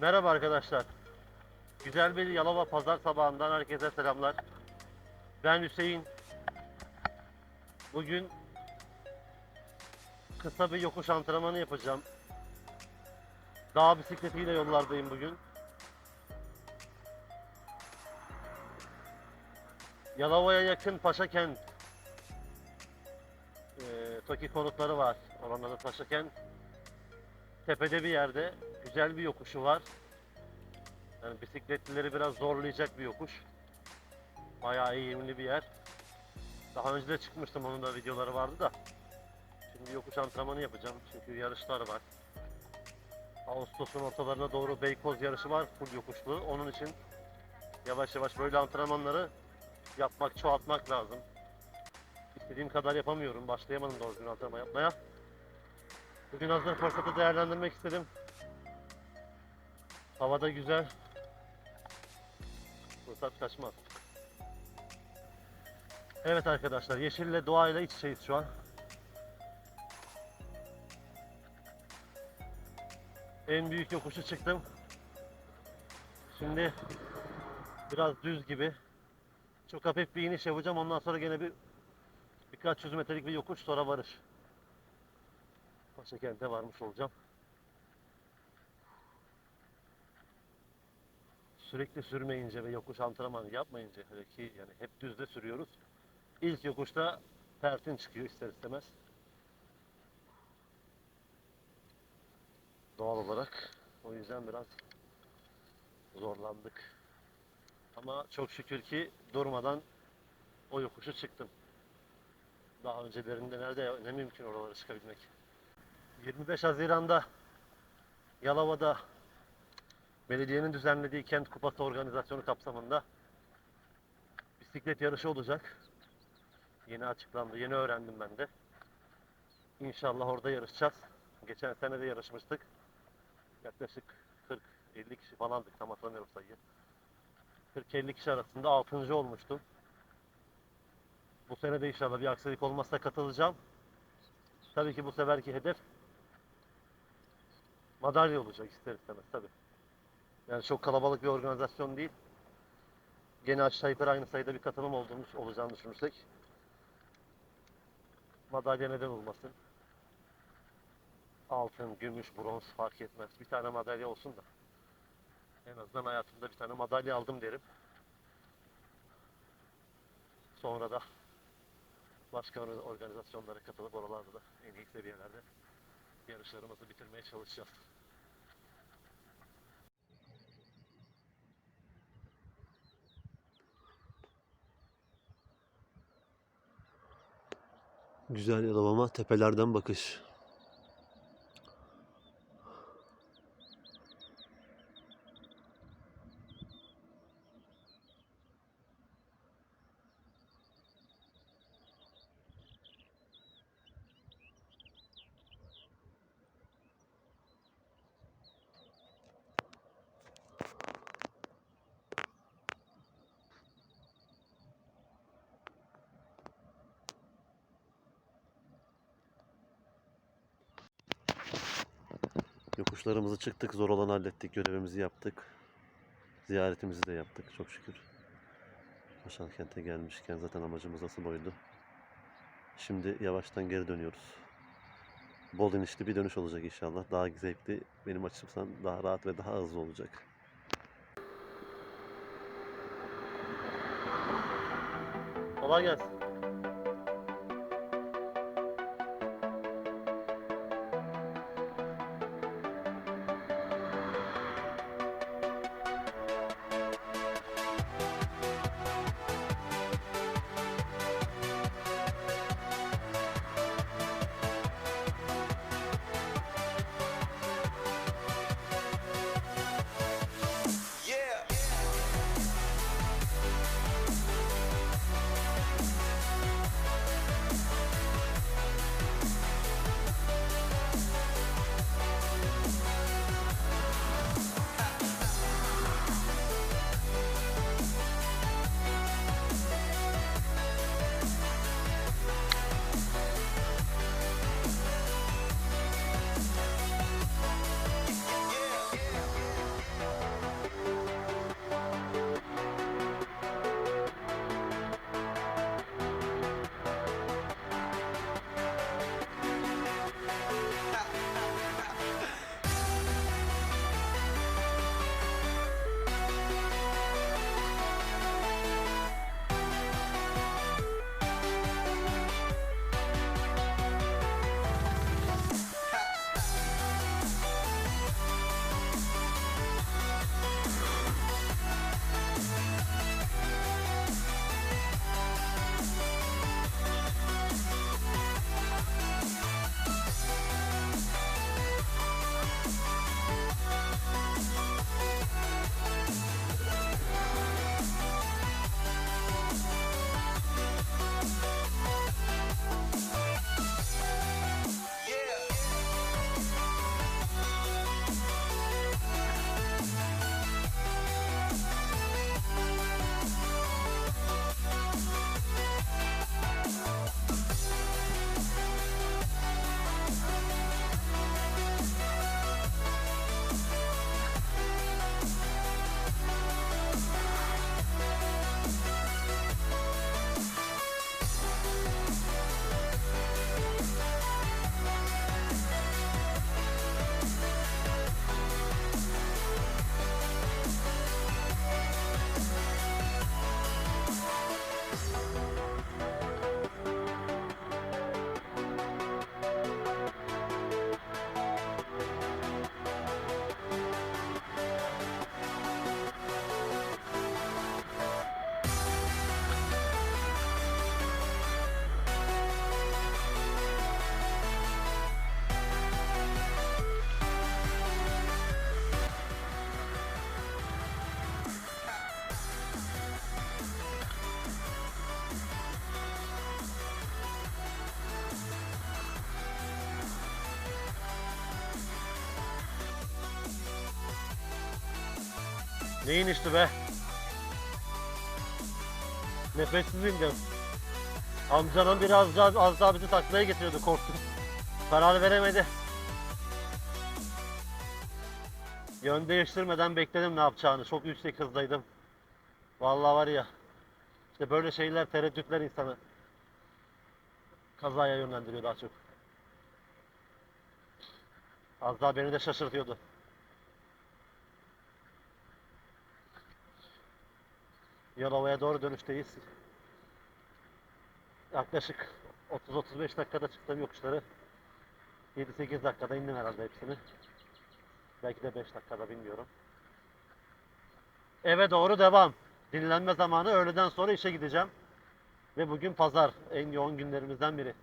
Merhaba arkadaşlar. Güzel bir Yalova pazar sabahından herkese selamlar. Ben Hüseyin. Bugün kısa bir yokuş antrenmanı yapacağım. Dağ bisikletiyle yollardayım bugün. Yalova'ya yakın Paşakent eee Toki konutları var. Oranın adı Paşakent. Tepede bir yerde güzel bir yokuşu var. Yani bisikletlileri biraz zorlayacak bir yokuş. Bayağı eğimli bir yer. Daha önce de çıkmıştım onun da videoları vardı da. Şimdi yokuş antrenmanı yapacağım çünkü yarışlar var. Ağustos'un ortalarına doğru Beykoz yarışı var full yokuşlu. Onun için yavaş yavaş böyle antrenmanları yapmak, çoğaltmak lazım. İstediğim kadar yapamıyorum. Başlayamadım doğru düzgün antrenman yapmaya. Bugün hazır fırsatı değerlendirmek istedim. Havada güzel. Fırsat kaçmaz. Evet arkadaşlar, yeşille doğayla iç içeyiz şu an. En büyük yokuşu çıktım. Şimdi biraz düz gibi. Çok hafif bir iniş yapacağım. Ondan sonra gene bir birkaç yüz metrelik bir yokuş sonra varış. Paşakent'e varmış olacağım. Sürekli sürmeyince ve yokuş antrenmanı yapmayınca hele ki yani hep düzde sürüyoruz. İlk yokuşta tersin çıkıyor ister istemez. Doğal olarak. O yüzden biraz zorlandık. Ama çok şükür ki durmadan o yokuşu çıktım. Daha öncelerinde nerede ne mümkün oralara çıkabilmek. 25 Haziran'da Yalova'da belediyenin düzenlediği kent kupası organizasyonu kapsamında bisiklet yarışı olacak. Yeni açıklandı, yeni öğrendim ben de. İnşallah orada yarışacağız. Geçen sene de yarışmıştık. Yaklaşık 40-50 kişi falandık tam hatırlamıyorum sayıyı. 40-50 kişi arasında 6. olmuştum. Bu sene de inşallah bir aksilik olmazsa katılacağım. Tabii ki bu seferki hedef madalya olacak ister istemez tabii. Yani çok kalabalık bir organizasyon değil. Gene aşağı yukarı aynı sayıda bir katılım olduğumuz olacağını düşünürsek madalya neden olmasın. Altın, gümüş, bronz fark etmez. Bir tane madalya olsun da. En azından hayatımda bir tane madalya aldım derim. Sonra da başka or- organizasyonlara katılıp oralarda da en iyi seviyelerde yarışlarımızı bitirmeye çalışacağız. Güzel Yalova'ma tepelerden bakış. Yokuşlarımızı çıktık, zor olanı hallettik, görevimizi yaptık. Ziyaretimizi de yaptık çok şükür. Paşakent'e gelmişken zaten amacımız asıl oydu. Şimdi yavaştan geri dönüyoruz. Bol inişli bir dönüş olacak inşallah. Daha zevkli, benim açımdan daha rahat ve daha hızlı olacak. Kolay gelsin. Ne inişti be? Nefessiz indim. Amcanın biri az daha, az daha bizi taklaya getiriyordu korktum. Karar veremedi. Yön değiştirmeden bekledim ne yapacağını. Çok yüksek hızdaydım. Vallahi var ya. İşte böyle şeyler tereddütler insanı kazaya yönlendiriyor daha çok. Az daha beni de şaşırtıyordu. Yalova'ya doğru dönüşteyiz. Yaklaşık 30-35 dakikada çıktım yokuşları. 7-8 dakikada indim herhalde hepsini. Belki de 5 dakikada bilmiyorum. Eve doğru devam. Dinlenme zamanı öğleden sonra işe gideceğim. Ve bugün pazar. En yoğun günlerimizden biri.